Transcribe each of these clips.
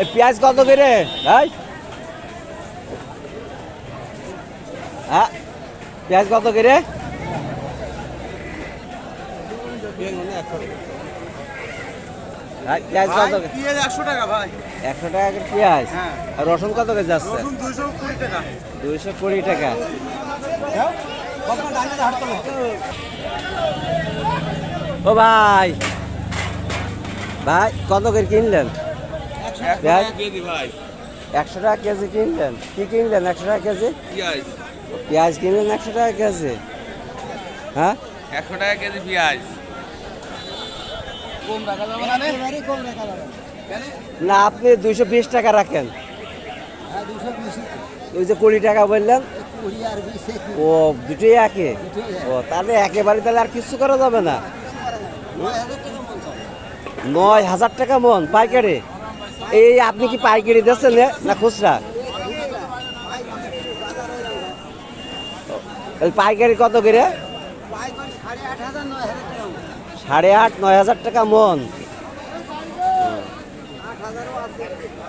এ পেঁয়াজ কত করে? ভাই হ্যাঁ পেঁয়াজ কত করে? হ্যাঁ, পেঁয়াজ কত? পেঁয়াজ একশো টাকা ভাই। একশো টাকা করে পেঁয়াজ? হ্যাঁ। আর রসুন কত করে যাচ্ছে? দুইশো কুড়ি টাকা। দুইশো কুড়ি টাকা। ও ভাই। ভাই কত করে কিনলেন? একশো টাকা কেজি কিনলেন? কি কিনলেন? একশো টাকা কেজি? পেঁয়াজ। কিনলেন একশো টাকা কেজি? হ্যাঁ? একশো টাকা কেজি পেঁয়াজ। কম রাখা যাবে না না। আপনি দুইশো বিশ টাকা রাখেন। ওই যে কুড়ি টাকা বললেন? ও দুটোই একে ও তাহলে একেবারে তাহলে আর কিছু করা যাবে না? নয় হাজার টাকা মন পাইকারি? এই আপনি কি পাইকারি দিচ্ছেন এ? না খুচরা? পাইকারি কত করে? সাড়ে আট, নয় হাজার টাকা মন।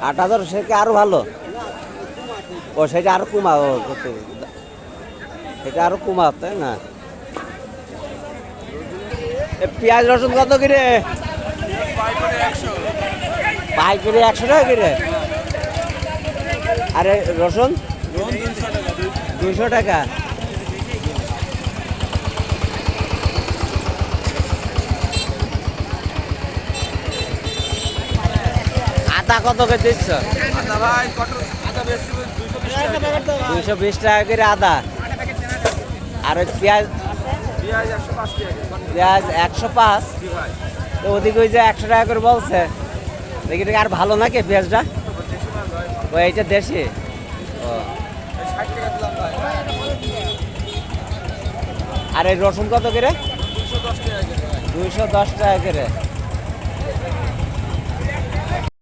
আট হাজার সেটা আরও ভালো? ও, সেটা আরও কমা সেটা আরও কমা তাই না? পেঁয়াজ রসুন কত করে? একশো। পাইকারি একশো টাকা করে আরে, রসুন? দুইশো টাকা। আদা কত করে দিচ্ছ? আদা বেশি টাকা করে আদা। আর পেঁয়াজ পেঁয়াজ একশো পাঁচ টাকা একশো পাঁচ। তো ওদিকে ওই যে একশো টাকা করে বলছে। দেখি আর ভালো নাকি পেঁয়াজটা? দেশি মাল ও এইটা দেশি। ও। আর এই রসুন কত করে? দুইশো দশ টাকা করে